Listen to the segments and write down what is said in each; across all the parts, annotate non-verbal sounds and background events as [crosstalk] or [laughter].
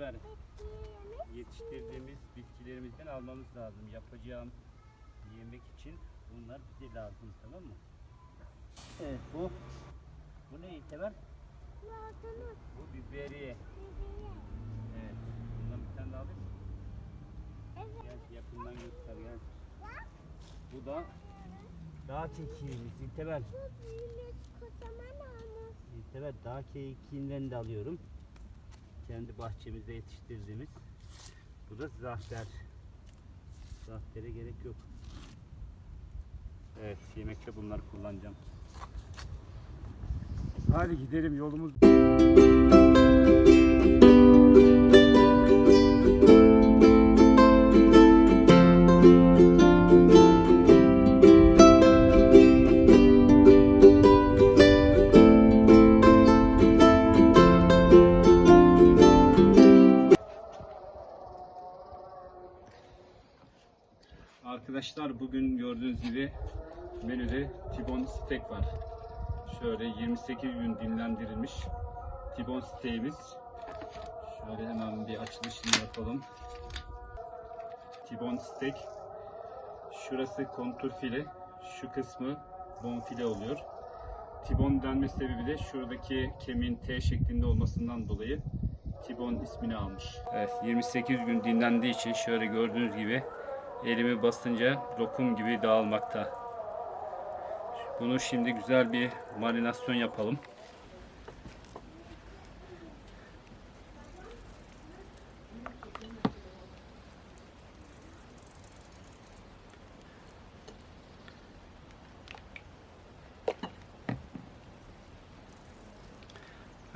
İlteber yetiştirdiğimiz bitkilerimizden almamız lazım. Yapacağım yemek için bunlar bize lazım tamam mı? Evet bu bu ne İlteber? Bu biberiye. Evet. Bundan bir tane daha alayım mı? Gel yakından göster gel. Bu da dağ kekiğimiz İlteber. İlteber dağ kekiğinden de alıyorum. Kendi bahçemizde yetiştirdiğimiz. Bu da zahter. Zahtere gerek yok. Evet yemekte bunları kullanacağım. Hadi gidelim yolumuz. Arkadaşlar bugün gördüğünüz gibi menüde Tibon steak var. Şöyle 28 gün dinlendirilmiş Tibon steak'imiz. Şöyle hemen bir açılışını yapalım. Tibon steak. Şurası kontur file, şu kısmı bonfile oluyor. Tibon denme sebebi de şuradaki kemiğin T şeklinde olmasından dolayı Tibon ismini almış. Evet 28 gün dinlendiği için şöyle gördüğünüz gibi elimi basınca lokum gibi dağılmakta. Bunu şimdi güzel bir marinasyon yapalım.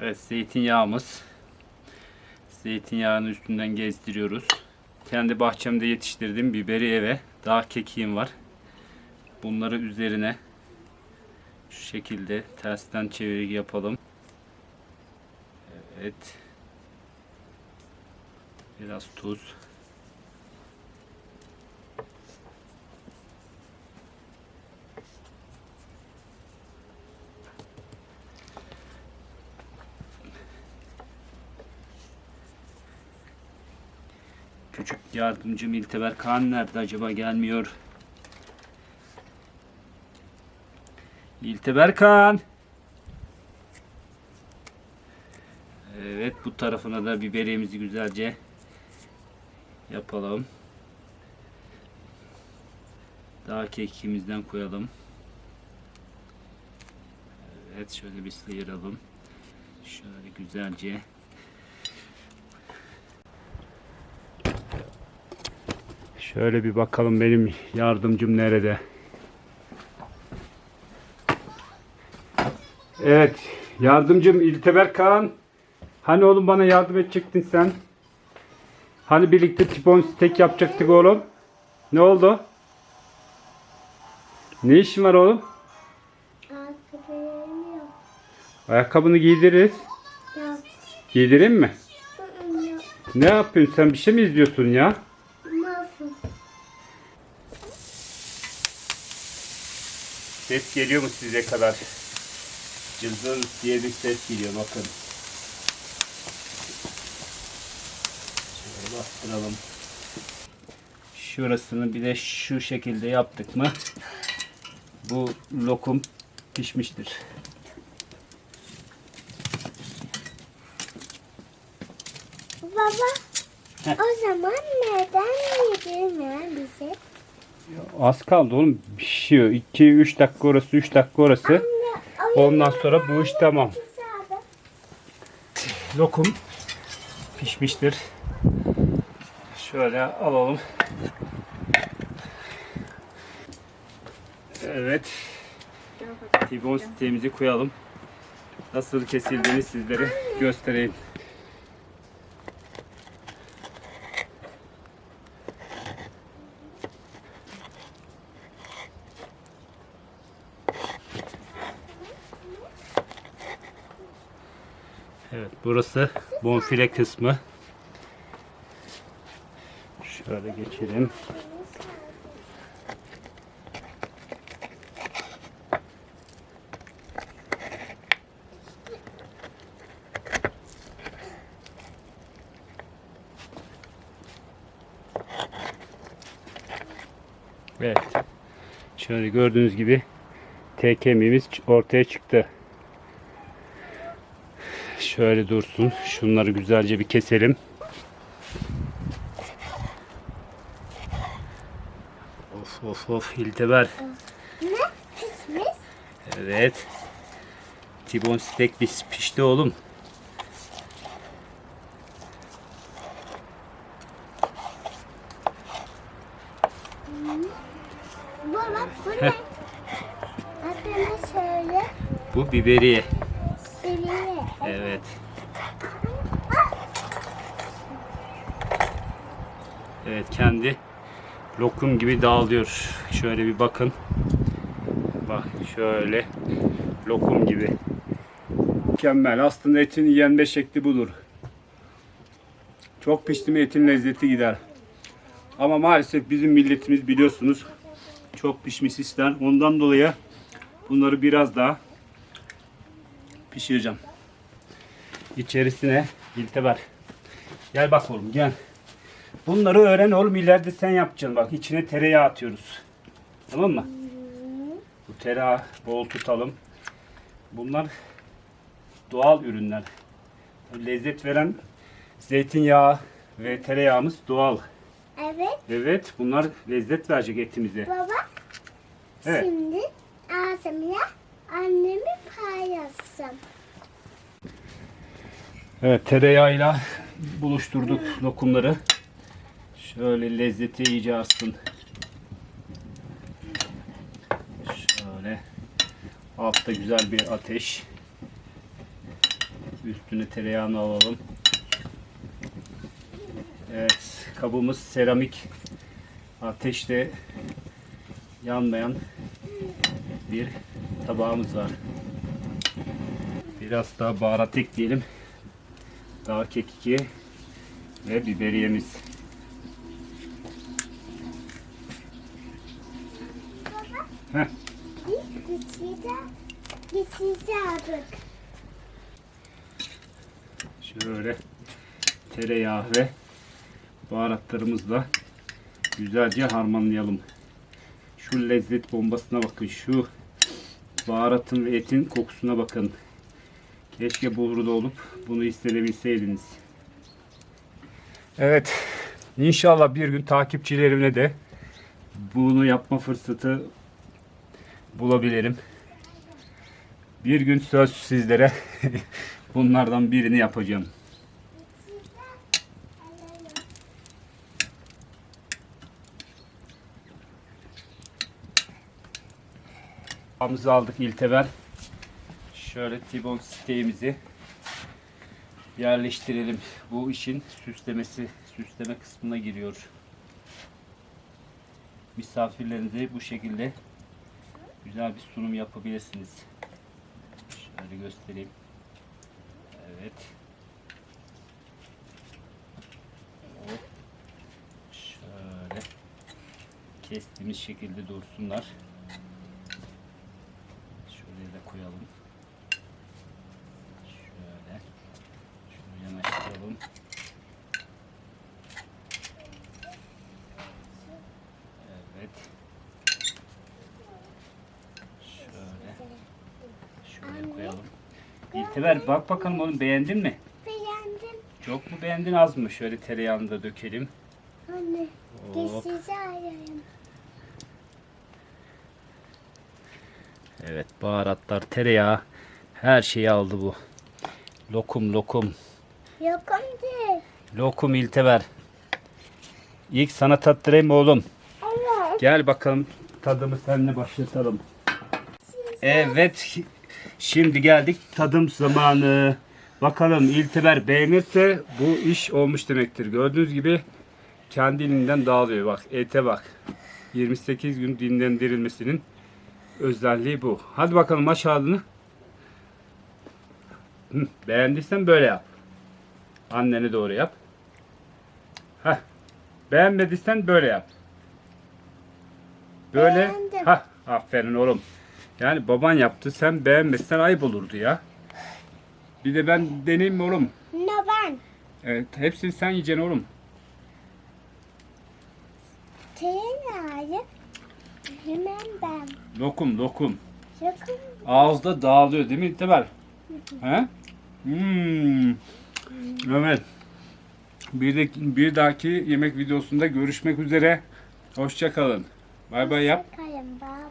Evet zeytinyağımız. Zeytinyağının üstünden gezdiriyoruz. Kendi bahçemde yetiştirdiğim biberiye ve dağ kekiğim var. Bunları üzerine şu şekilde tersten çeviri yapalım. Evet. Biraz tuz. Küçük yardımcım İlteber Kaan nerede acaba gelmiyor. İlteber Kaan. Evet bu tarafına da biberimizi güzelce yapalım. Daha kekimizden koyalım. Evet şöyle bir sıyıralım. Şöyle güzelce Şöyle bir bakalım benim yardımcım nerede? Evet, yardımcım İlteber Kaan. Hani oğlum bana yardım edecektin sen? Hani birlikte tipon steak yapacaktık oğlum? Ne oldu? Ne işin var oğlum? Ayakkabılarım yok. Ayakkabını giydiririz. Yok. Giydireyim mi? Yok. Ne yapıyorsun sen? Bir şey mi izliyorsun ya? Ses geliyor mu size kadar? Cızır diye bir ses geliyor bakın. Şöyle bastıralım. Şurasını bir de şu şekilde yaptık mı bu lokum pişmiştir. Baba. Heh. O zaman neden yedirmeyen bize? Az kaldı oğlum pişiyor. 2-3 dakika orası 3 dakika orası. Ondan sonra bu iş tamam. Lokum pişmiştir. Şöyle alalım. Evet. Sitemizi koyalım. Nasıl kesildiğini sizlere göstereyim. Evet burası bonfile kısmı. Şöyle geçelim. Evet. Şöyle gördüğünüz gibi T kemiğimiz ortaya çıktı. Şöyle dursun. Şunları güzelce bir keselim. Of of of İlteber. Ne? Kısmız. Evet. Tibon steak biz pişti oğlum. Baba bu ne? Adını söyle. Bu biberiye. Biliyor. Evet. Evet kendi lokum gibi dağılıyor. Şöyle bir bakın. Bak şöyle lokum gibi. Mükemmel. Aslında etin yenme şekli budur. Çok pişti mi etin lezzeti gider. Ama maalesef bizim milletimiz biliyorsunuz çok pişmiş ister. Ondan dolayı bunları biraz daha pişireceğim. İçerisine ilteber. Gel bak oğlum gel. Bunları öğren oğlum ileride sen yapacaksın. Bak içine tereyağı atıyoruz. Tamam mı? Bu tereyağı bol tutalım. Bunlar doğal ürünler. Lezzet veren zeytinyağı ve tereyağımız doğal. Evet Evet bunlar lezzet verecek etimize. baba. Evet. Şimdi ağzımla annemi paylaşsın. Evet tereyağıyla buluşturduk lokumları. Şöyle lezzeti iyice artsın. Şöyle altta güzel bir ateş. Üstüne tereyağını alalım. Evet kabımız seramik ateşte yanmayan bir tabağımız var. Biraz daha baharat ekleyelim. Dağ kekiki ve biberiyemiz. Şöyle tereyağı ve baharatlarımızla güzelce harmanlayalım. Şu lezzet bombasına bakın. Şu baharatın ve etin kokusuna bakın. Keşke burada olup bunu hissedebilseydiniz. Evet. İnşallah bir gün takipçilerimle de bunu yapma fırsatı bulabilirim. Bir gün söz sizlere [laughs] bunlardan birini yapacağım. Tabağımızı aldık ilteber. Şöyle tibon steğimizi yerleştirelim. Bu işin süslemesi, süsleme kısmına giriyor. Misafirlerinize bu şekilde güzel bir sunum yapabilirsiniz. Şöyle göstereyim. Evet. Hop. Şöyle kestiğimiz şekilde dursunlar. Şuraya da koyalım. Şöyle. Şunu yanaştıralım. Evet. Şöyle. Şuraya koyalım. İlteber bak bakalım oğlum beğendin mi? Beğendim Çok mu beğendin az mı? Şöyle tereyağını da dökelim. anne. Hop. Gitside arayayım. Evet baharatlar, tereyağı her şeyi aldı bu. Lokum lokum. Yokum değil. Lokum ilteber. İlk sana tattırayım oğlum. Evet. Gel bakalım tadımı seninle başlatalım. Evet. Şimdi geldik tadım zamanı. Bakalım İlteber beğenirse bu iş olmuş demektir. Gördüğünüz gibi kendiliğinden dağılıyor. Bak ete bak. 28 gün dinlendirilmesinin özelliği bu. Hadi bakalım aç ağzını. Beğendiysen böyle yap. Annene doğru yap. Heh. Beğenmediysen böyle yap. Böyle. Beğendim. Ha, aferin oğlum. Yani baban yaptı. Sen beğenmezsen ayıp olurdu ya. Bir de ben deneyeyim mi oğlum? Ne ben? Evet, hepsini sen yiyeceksin oğlum. Tereyağı. Hemen ben. Lokum lokum. Sakın. Ağızda dağılıyor değil mi İlteber? He? Hmm. Evet. Bir, de, bir dahaki yemek videosunda görüşmek üzere. Hoşça kalın. Bay bay yap. Sakın. Bye.